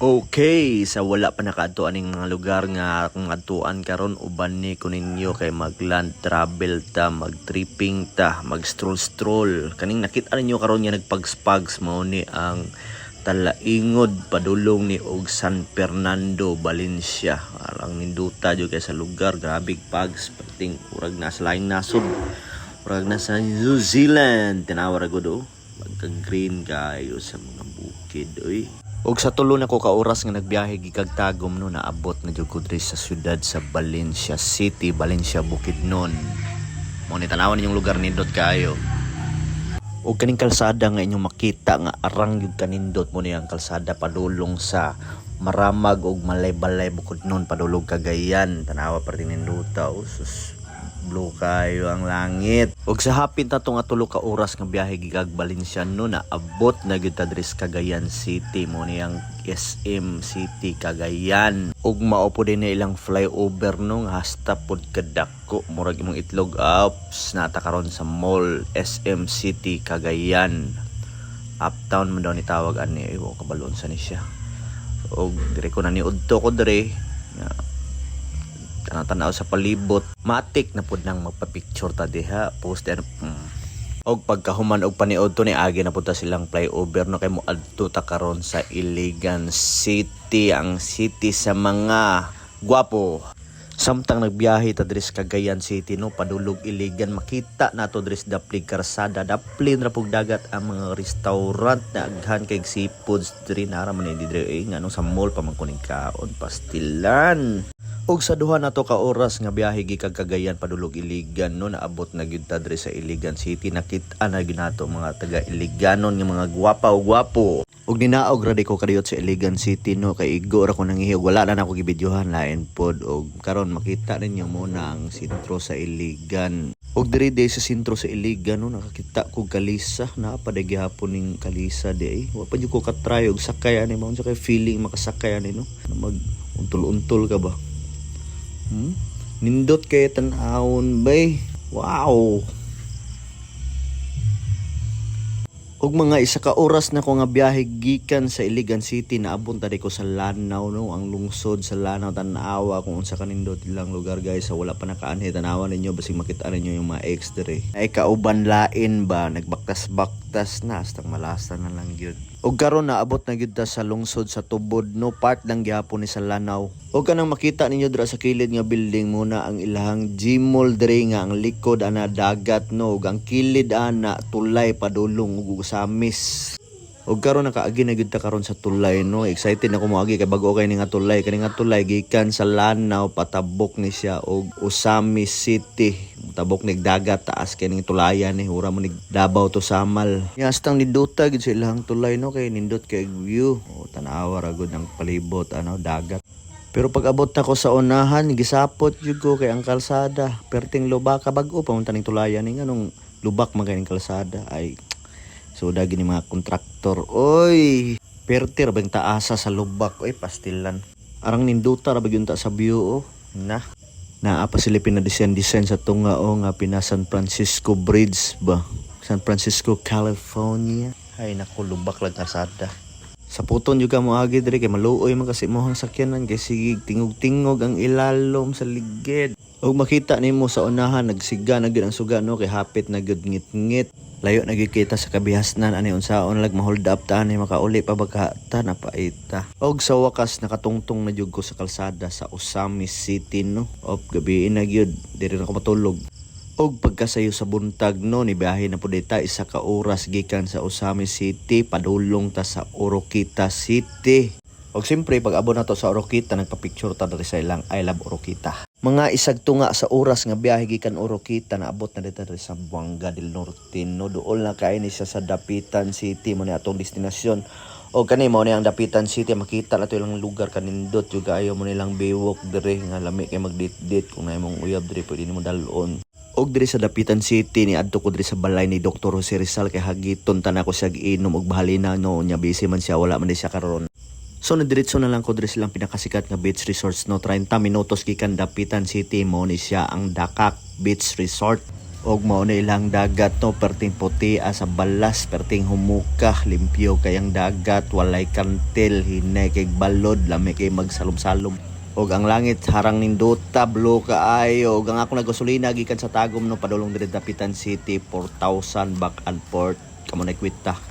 Okay, sa wala pa nakaadtuan ning mga lugar nga kung adtuan karon uban ni ko ninyo kay magland travel ta, mag-tripping ta, mag-stroll stroll. Kaning nakita ninyo karon nga nagpagspags mao ni ang Talaingod padulong ni og San Fernando, Valencia. Alang ninduta jud kay sa lugar, grabe pags pating urag na sa laing nasod. Urag na sa New Zealand, tinawar ko do. Magka-green kayo sa mga bukid, oy. Og sa tulo na ko ka oras nga nagbiyahe gikag tagom no naabot na jud ko diri sa syudad sa Valencia City, Valencia Bukidnon. Mo ni tanawon ninyong lugar nindot kayo. O kaning kalsada nga inyong makita nga arang yung kanindot mo niyang kalsada padulong sa maramag og malay-balay bukod nun padulong kagayan tanawa pa rin ninduta usus blue kayo ang langit. Og sa hapin ta to nga ka oras nga biyahe gigag Valencia no na abot na gyud ta Cagayan City. Mo niyang SM City Cagayan. Ug mao po din na ilang flyover no nga hasta pod kadako murag imong itlog ups nata karon sa mall SM City Cagayan. Uptown man daw ni tawag ani ay wa kabalon sa ni siya. Og dire ko na ni udto ko dire nga kanang tanaw sa palibot. Matik na pud nang magpa-picture ta diha. Post and mm. og pagkahuman og paniod to ni agi na punta silang flyover. No kay mo adto ta karon sa Iligan City ang city sa mga gwapo. Samtang nagbiyahe ta diri sa Cagayan City no padulog Iligan. Makita nato diri sa Daplig Karsada. Daplin ra pug dagat ang mga restaurant. Na aghan kay seafoods diri nara man ni diri eh, ngano sa mall pa man kaon pastilan Og sa duha na to ka oras nga biyahe gikag Cagayan padulog Iligan no? Naabot na gyud ta diri sa Iligan City. Nakita na gyud nato mga taga Iliganon nga mga gwapa o gwapo. Og ninaog ra ko kadiyot sa Iligan City no? Kay igo ra ko nangihig wala na nako gibidyohan lain pod. Og karon makita ninyo muna ang sentro sa Iligan. Og diri day sa sentro sa Iligan no? Nakakita ko kalisa. Na pa day gihapon ning kalisa di ay. Wa pa jud ko katry og sakay ani mao sa kay feeling makasakay ani no? Na mag untol-untol ka ba. Hmm? Nindot kay tan-awon bay. Wow. Og mga isa ka oras na ko nga biyahe gikan sa Iligan City na abot tadi ko sa Lanao no ang lungsod sa Lanao tan-awa kung unsa kanindot ilang lugar guys sa wala pa nakaanhi tanawa ninyo basig makita ninyo yung mga ex dire ay kauban lain ba nagbaktas-baktas na hasta malasa na lang gyud og karon na abot na gyud sa lungsod sa tubod no part lang gyapon ni sa Lanao og kanang makita ninyo dira sa kilid nga building muna ang ilahang Gmall dire nga ang likod ana dagat no ug ang kilid ana tulay padulong ug usamis Og karon nakaagi na gyud ta karon sa tulay no. Excited na ko moagi kay bago kay ni nga tulay. Kani nga tulay gikan sa Lanao patabok ni siya og Usami City. Tabok nig dagat taas kay ning tulayan ni hura mo nig Davao to Samal. Yastang niduta gid sa ilang tulay no kay nindot kay view. O tanawa ra gud ang palibot ano dagat. Pero pag abot na ko sa unahan, gisapot jud ko kay ang kalsada. Perting lubak ka bag-o pa taning tulayan ni nganong lubak man kay ning kalsada ay So dagi ni mga kontraktor. Oy, pertir bang taasa sa lubak. Oy, pastilan. Arang ninduta ra ta sa view oh. Na. Naa pa sila pinadesign-design sa tunga oh nga pina San Francisco Bridge ba. San Francisco, California. Ay naku, lubak lang karsada. Sa puton juga mo agi diri kay maluoy man kasi mohang sakyanan kay sige tingog-tingog ang ilalom sa ligid. Og makita nimo sa unahan nagsiga na gyud ang suga no kay hapit na gyud ngit-ngit. Layo na gyud sa kabihasnan ani unsaon lag ma-hold up ta ani makauli pa baka ta napaita. Og sa wakas nakatungtong na gyud ko sa kalsada sa Usami City no. Op gabi na gyud diri na ko matulog. Og pagkasayo sa buntag no ni biyahe na pud ta isa ka oras gikan sa Usami City padulong ta sa Oroquita City. Og siyempre pag abot na to sa Oroquita nagpa-picture ta diri sa ilang I love Oroquita. Mga isag tunga sa oras nga biyahe gikan Oroquita na abot na dito sa Buanga del Norte no duol na kay ni siya sa Dapitan City mo ni atong destinasyon. O kani mo ni ang Dapitan City makita na to ilang lugar kanindot juga ayo mo nilang biwok diri nga lami kay magdit-dit kung na imong uyab diri pwede nimo dalon. Og diri sa Dapitan City ni adto ko diri sa balay ni Dr. Jose Rizal kay hagiton tan ako siya giinom og bahalina no nya busy man siya wala man siya karon. So nadiretso na lang ko diri silang pinakasikat nga beach resorts no? 30 minutos gikan Dapitan City mo ni siya ang Dakak Beach Resort. Og mao na ilang dagat no? Perting puti ah, sa balas perting humuka limpyo kayang dagat walay kantel hinay kay balod lami kay magsalom-salom og ang langit harang nindota blue kaayo og ang ako nagasolina gikan sa tagom no? Padulong diri Dapitan City 4000 back and forth. Kamo na kwita